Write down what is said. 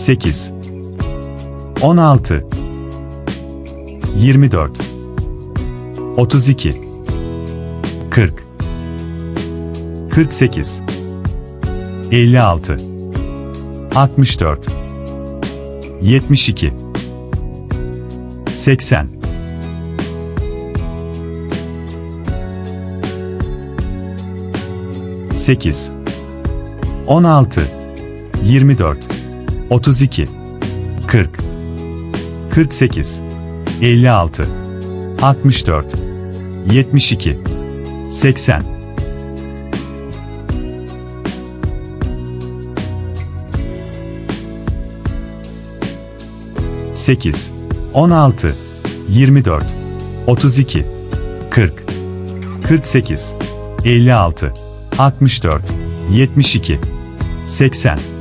8 16 24 32 40 48 56 64 72 80 8 16 24 32 40 48 56 64 72 80 8 16 24 32 40 48 56 64 72 80